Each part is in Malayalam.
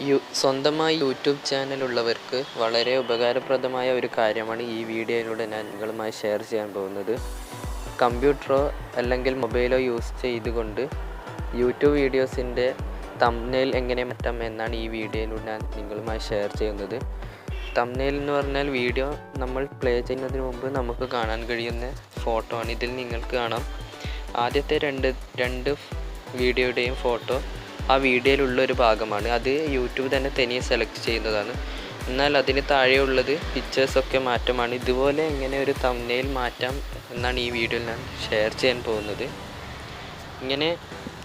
യു സ്വന്തമായി യൂട്യൂബ് ചാനലുള്ളവർക്ക് വളരെ ഉപകാരപ്രദമായ ഒരു കാര്യമാണ് ഈ വീഡിയോയിലൂടെ ഞാൻ നിങ്ങളുമായി ഷെയർ ചെയ്യാൻ പോകുന്നത്. കമ്പ്യൂട്ടറോ അല്ലെങ്കിൽ മൊബൈലോ യൂസ് ചെയ്തുകൊണ്ട് യൂട്യൂബ് വീഡിയോസിന്റെ തംബ്നെയിൽ എങ്ങനെ മാറ്റാം എന്നാണ് ഈ വീഡിയോയിലൂടെ ഞാൻ നിങ്ങളുമായി ഷെയർ ചെയ്യുന്നത്. തംബ്നെയിൽ എന്ന് പറഞ്ഞാൽ വീഡിയോ നമ്മൾ പ്ലേ ചെയ്യുന്നതിന് മുമ്പ് നമുക്ക് കാണാൻ കഴിയുന്ന ഫോട്ടോ ആണ് ഇതിൽ നിങ്ങൾക്ക് കാണാം. ആദ്യത്തെ രണ്ട് രണ്ട് വീഡിയോയുടെയും ഫോട്ടോ ആ വീഡിയോയിലുള്ള ഒരു ഭാഗമാണ്. അത് യൂട്യൂബ് തന്നെ തനിയെ സെലക്ട് ചെയ്യുന്നതാണ്. എന്നാൽ അതിന് താഴെയുള്ളത് പിക്ചേഴ്സൊക്കെ മാറ്റമാണ്. ഇതുപോലെ എങ്ങനെ ഒരു തമ്നയിൽ മാറ്റാം എന്നാണ് ഈ വീഡിയോയിൽ ഞാൻ ഷെയർ ചെയ്യാൻ പോകുന്നത്. ഇങ്ങനെ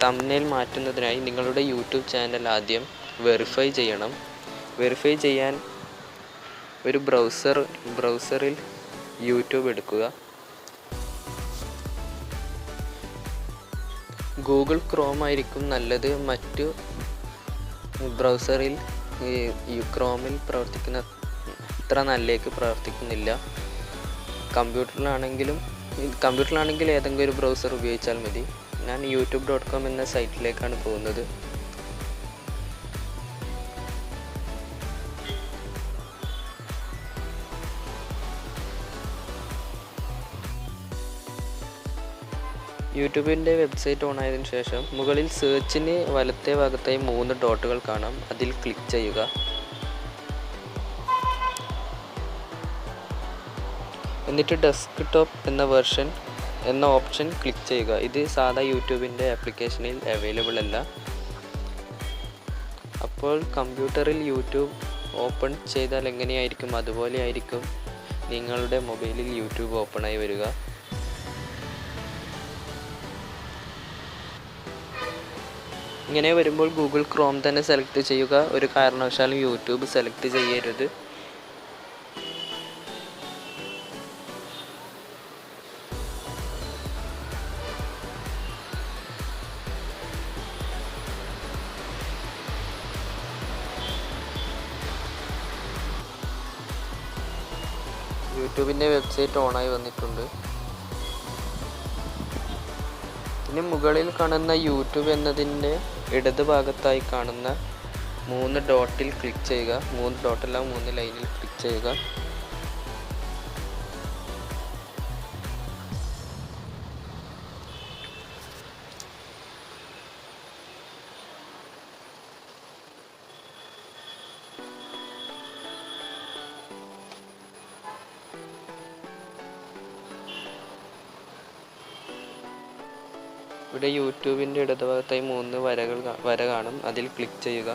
തമ്നയിൽ മാറ്റുന്നതിനായി നിങ്ങളുടെ യൂട്യൂബ് ചാനൽ ആദ്യം വെരിഫൈ ചെയ്യണം. വെരിഫൈ ചെയ്യാൻ ഒരു ബ്രൗസർ ബ്രൗസറിൽ യൂട്യൂബ് എടുക്കുക. ഗൂഗിൾ ക്രോം ആയിരിക്കും നല്ലത്. മറ്റു ബ്രൗസറിൽ ഈ ക്രോമിൽ പ്രവർത്തിക്കുന്ന അത്ര നല്ലേക്ക് പ്രവർത്തിക്കുന്നില്ല. കമ്പ്യൂട്ടറിലാണെങ്കിലും കമ്പ്യൂട്ടറിലാണെങ്കിൽ ഏതെങ്കിലും ഒരു ബ്രൗസർ ഉപയോഗിച്ചാൽ മതി. ഞാൻ യൂട്യൂബ് ഡോട്ട് കോം എന്ന സൈറ്റിലേക്കാണ് പോകുന്നത്. യൂട്യൂബിന്റെ വെബ്സൈറ്റ് ഓൺ ആയതിനു ശേഷം മുകളിൽ സെർച്ചിന് വലത്തെ ഭാഗത്തായി മൂന്ന് ഡോട്ടുകൾ കാണാം. അതിൽ ക്ലിക്ക് ചെയ്യുക. എന്നിട്ട് ഡെസ്ക് ടോപ്പ് എന്ന വെർഷൻ എന്ന ഓപ്ഷൻ ക്ലിക്ക് ചെയ്യുക. ഇത് സാധാ യൂട്യൂബിന്റെ ആപ്ലിക്കേഷനിൽ അവൈലബിൾ അല്ല. അപ്പോൾ കമ്പ്യൂട്ടറിൽ യൂട്യൂബ് ഓപ്പൺ ചെയ്താൽ എങ്ങനെയായിരിക്കും? അതുപോലെ ആയിരിക്കും നിങ്ങളുടെ മൊബൈലിൽ യൂട്യൂബ് ഓപ്പണായി വരിക. ഇങ്ങനെ വരുമ്പോൾ ഗൂഗിൾ ക്രോം തന്നെ സെലക്ട് ചെയ്യുക. ഒരു കാരണവശാലും യൂട്യൂബ് സെലക്ട് ചെയ്യരുത്. യൂട്യൂബിന്റെ വെബ്സൈറ്റ് ഓണായി വന്നിട്ടുണ്ട്. ഇനി മുകളിൽ കാണുന്ന യൂട്യൂബ് എന്നതിന്റെ ഇടത് ഭാഗത്തായി കാണുന്ന മൂന്ന് ഡോട്ടിൽ ക്ലിക്ക് ചെയ്യുക. മൂന്ന് ഡോട്ടല്ല മൂന്ന് ലൈനിൽ ക്ലിക്ക് ചെയ്യുക. ഇവിടെ യൂട്യൂബിന്റെ ഇടതുഭാഗത്തായി മൂന്ന് വരകൾ വര കാണും. അതിൽ ക്ലിക്ക് ചെയ്യുക.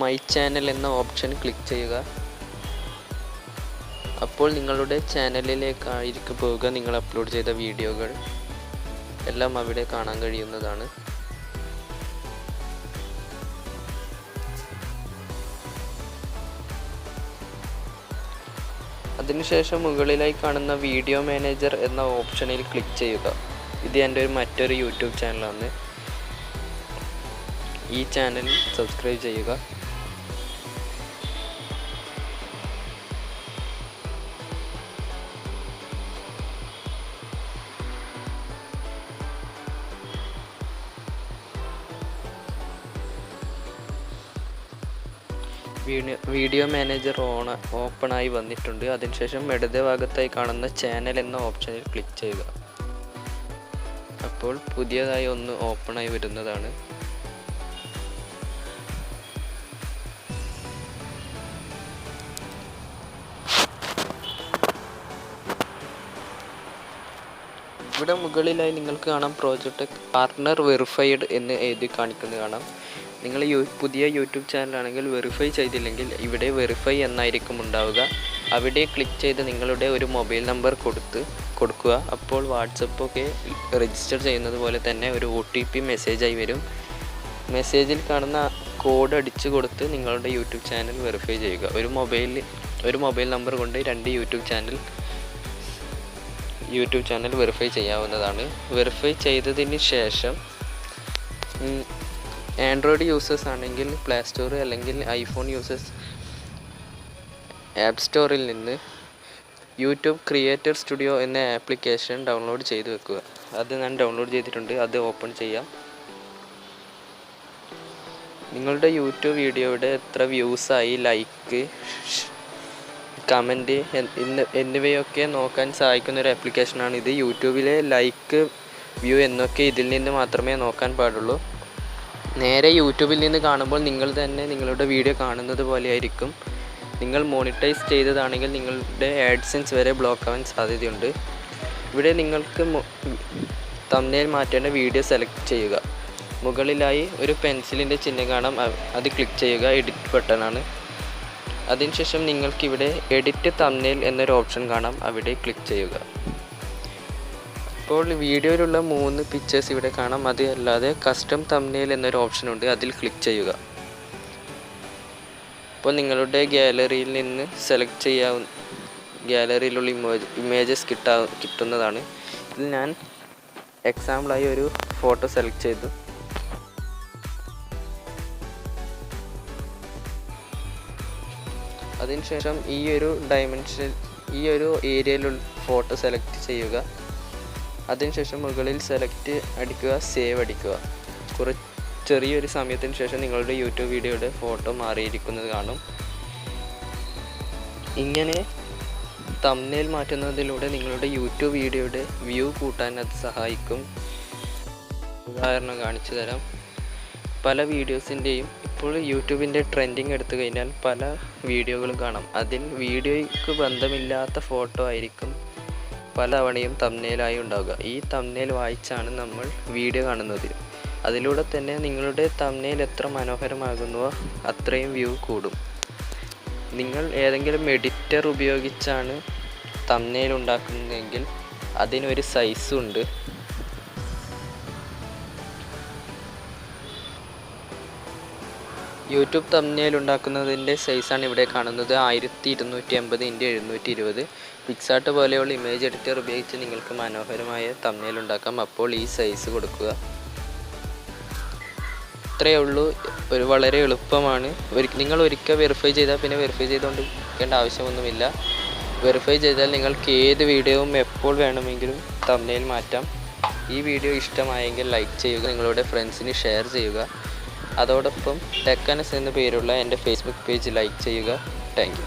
മൈ ചാനൽ എന്ന ഓപ്ഷൻ ക്ലിക്ക് ചെയ്യുക. അപ്പോൾ നിങ്ങളുടെ ചാനലിലേക്കായിരിക്കും പോവുക നിങ്ങൾ അപ്ലോഡ് ചെയ്ത വീഡിയോകൾ. എല്ലാം അവിടെ കാണാൻ കഴിയുന്നതാണ്. അതിനുശേഷം മുകളിലായി കാണുന്ന വീഡിയോ മാനേജർ എന്ന ഓപ്ഷനിൽ ക്ലിക്ക് ചെയ്യുക. ഇത് എന്റെ ഒരു മറ്റൊരു യൂട്യൂബ് ചാനലാണ് ഈ ചാനൽ സബ്സ്ക്രൈബ് ചെയ്യുക. വീഡിയോ- മാനേജർ ഓൺ ഓപ്പണായി വന്നിട്ടുണ്ട്. അതിനുശേഷം ഇടത് ഭാഗത്തായി കാണുന്ന ചാനൽ എന്ന ഓപ്ഷനിൽ ക്ലിക്ക് ചെയ്യുക. അപ്പോൾ പുതിയതായി ഒന്ന് ഓപ്പണായി വരുന്നതാണ്. ഇവിടെ മുകളിലായി നിങ്ങൾക്ക് കാണാം പ്രോജക്റ്റ് പാർട്ണർ വെറിഫൈഡ് എന്ന് എഴുതി കാണിക്കുന്നത് കാണാം. നിങ്ങൾ യൂ പുതിയ യൂട്യൂബ് ചാനലാണെങ്കിൽ വെറിഫൈ ചെയ്തില്ലെങ്കിൽ ഇവിടെ വെറിഫൈ എന്നായിരിക്കും ഉണ്ടാവുക. അവിടെ ക്ലിക്ക് ചെയ്ത് നിങ്ങളുടെ ഒരു മൊബൈൽ നമ്പർ കൊടുത്ത് കൊടുക്കുക. അപ്പോൾ വാട്സപ്പൊക്കെ രജിസ്റ്റർ ചെയ്യുന്നത് പോലെ തന്നെ ഒരു ഒ ടി പി മെസ്സേജായി വരും. മെസ്സേജിൽ കാണുന്ന കോഡ് അടിച്ച് കൊടുത്ത് നിങ്ങളുടെ യൂട്യൂബ് ചാനൽ വെറിഫൈ ചെയ്യുക. ഒരു മൊബൈലിൽ ഒരു മൊബൈൽ നമ്പർ കൊണ്ട് രണ്ട് YouTube channel YouTube channel verify ചെയ്യാവുന്നതാണ്. വെറിഫൈ ചെയ്തതിന് ശേഷം ആൻഡ്രോയിഡ് യൂസേഴ്സ് ആണെങ്കിൽ പ്ലേ സ്റ്റോർ അല്ലെങ്കിൽ ഐഫോൺ യൂസേഴ്സ് ആപ്പ് സ്റ്റോറിൽ നിന്ന് യൂട്യൂബ് ക്രിയേറ്റർ സ്റ്റുഡിയോ എന്ന ആപ്ലിക്കേഷൻ ഡൗൺലോഡ് ചെയ്ത് വെക്കുക. അത് ഞാൻ ഡൗൺലോഡ് ചെയ്തിട്ടുണ്ട്. അത് ഓപ്പൺ ചെയ്യാം. നിങ്ങളുടെ യൂട്യൂബ് വീഡിയോയുടെ എത്ര വ്യൂസായി ലൈക്ക് കമന്റ് എന്നിവയൊക്കെ നോക്കാൻ സഹായിക്കുന്ന ഒരു ആപ്ലിക്കേഷനാണ് ഇത്. യൂട്യൂബിലെ ലൈക്ക് വ്യൂ എന്നൊക്കെ ഇതിൽ നിന്ന് മാത്രമേ നോക്കാൻ പാടുള്ളൂ. നേരെ യൂട്യൂബിൽ നിന്ന് കാണുമ്പോൾ നിങ്ങൾ തന്നെ നിങ്ങളുടെ വീഡിയോ കാണുന്നത് പോലെയായിരിക്കും. നിങ്ങൾ മോണിറ്റൈസ് ചെയ്തതാണെങ്കിൽ നിങ്ങളുടെ ആഡ്സെൻസ് വരെ ബ്ലോക്ക് ആവാൻ സാധ്യതയുണ്ട്. ഇവിടെ നിങ്ങൾക്ക് തമ്മിൽ മാറ്റേണ്ട വീഡിയോ സെലക്ട് ചെയ്യുക. മുകളിലായി ഒരു പെൻസിലിന്റെ ചിഹ്നം കാണാം. അത് ക്ലിക്ക് ചെയ്യുക എഡിറ്റ് ബട്ടണാണ് അതിനുശേഷം നിങ്ങൾക്കിവിടെ എഡിറ്റ് തമ്മിൽ എന്നൊരു ഓപ്ഷൻ കാണാം. അവിടെ ക്ലിക്ക് ചെയ്യുക. അപ്പോൾ വീഡിയോയിലുള്ള മൂന്ന് പിക്ചേഴ്സ് ഇവിടെ കാണാം. അത് അല്ലാതെ കസ്റ്റം തമ്മിൽ എന്നൊരു ഓപ്ഷൻ ഉണ്ട്. അതിൽ ക്ലിക്ക് ചെയ്യുക. അപ്പോൾ നിങ്ങളുടെ ഗാലറിയിൽ നിന്ന് സെലക്ട് ചെയ്യാവുന്ന ഗാലറിയിലുള്ള ഇമേജ് ഇമേജസ് കിട്ടാ കിട്ടുന്നതാണ്. ഇതിൽ ഞാൻ എക്സാമ്പിളായി ഒരു ഫോട്ടോ സെലക്ട് ചെയ്തു. അതിനുശേഷം ഈ ഒരു ഡയമെൻഷൻ ഈ ഒരു ഏരിയയിലുള്ള ഫോട്ടോ സെലക്ട് ചെയ്യുക. അതിനുശേഷം മുകളിൽ സെലക്ട് അടിക്കുക സേവ് അടിക്കുക. കുറ ചെറിയൊരു സമയത്തിന് ശേഷം നിങ്ങളുടെ യൂട്യൂബ് വീഡിയോയുടെ ഫോട്ടോ മാറിയിരിക്കുന്നത് കാണും. ഇങ്ങനെ തമ്മിൽ മാറ്റുന്നതിലൂടെ നിങ്ങളുടെ യൂട്യൂബ് വീഡിയോയുടെ വ്യൂ കൂട്ടാൻ അത് സഹായിക്കും. ഉദാഹരണം കാണിച്ചു തരാം. പല വീഡിയോസിന്റെയും ഇപ്പോൾ യൂട്യൂബിന്റെ ട്രെൻഡിങ് എടുത്തു കഴിഞ്ഞാൽ പല വീഡിയോകളും കാണാം. അതിൽ വീഡിയോയ്ക്ക് ബന്ധമില്ലാത്ത ഫോട്ടോ ആയിരിക്കും പല തവണയും തമ്നയിലായി ഉണ്ടാവുക. ഈ തമ്നയിൽ വായിച്ചാണ് നമ്മൾ വീഡിയോ കാണുന്നത്. അതിലൂടെ തന്നെ നിങ്ങളുടെ തമ്നയിൽ എത്ര മനോഹരമാകുന്നുവോ അത്രയും വ്യൂ കൂടും. നിങ്ങൾ ഏതെങ്കിലും എഡിറ്റർ ഉപയോഗിച്ചാണ് തമ്നയിൽ ഉണ്ടാക്കുന്നതെങ്കിൽ അതിനൊരു സൈസും ഉണ്ട്. യൂട്യൂബ് തമ്മിൽ ഉണ്ടാക്കുന്നതിന്റെ സൈസാണ് ഇവിടെ കാണുന്നത് ആയിരത്തി ഇരുന്നൂറ്റി അമ്പത് ഇന്റു എഴുന്നൂറ്റി ഇരുപത്. പിക്സാർട്ട് പോലെയുള്ള ഇമേജ് എഡിറ്റർ ഉപയോഗിച്ച് നിങ്ങൾക്ക് മനോഹരമായ തമ്മിൽ ഉണ്ടാക്കാം. അപ്പോൾ ഈ സൈസ് കൊടുക്കുക. ഇത്രയേ ഉള്ളൂ. ഒരു വളരെ എളുപ്പമാണ്. നിങ്ങൾ ഒരിക്കൽ വെരിഫൈ ചെയ്താൽ പിന്നെ വെരിഫൈ ചെയ്തുകൊണ്ടിരിക്കേണ്ട ആവശ്യമൊന്നുമില്ല. വെരിഫൈ ചെയ്താൽ നിങ്ങൾക്ക് ഏത് വീഡിയോയും എപ്പോൾ വേണമെങ്കിലും തമ്മിൽ മാറ്റാം. ഈ വീഡിയോ ഇഷ്ടമായെങ്കിൽ ലൈക്ക് ചെയ്യുക നിങ്ങളുടെ ഫ്രണ്ട്സിന് ഷെയർ ചെയ്യുക. അതോടൊപ്പം ടെക്കനസ് എന്ന പേരുള്ള എന്റെ ഫേസ്ബുക്ക് പേജ് ലൈക്ക് ചെയ്യുക. താങ്ക്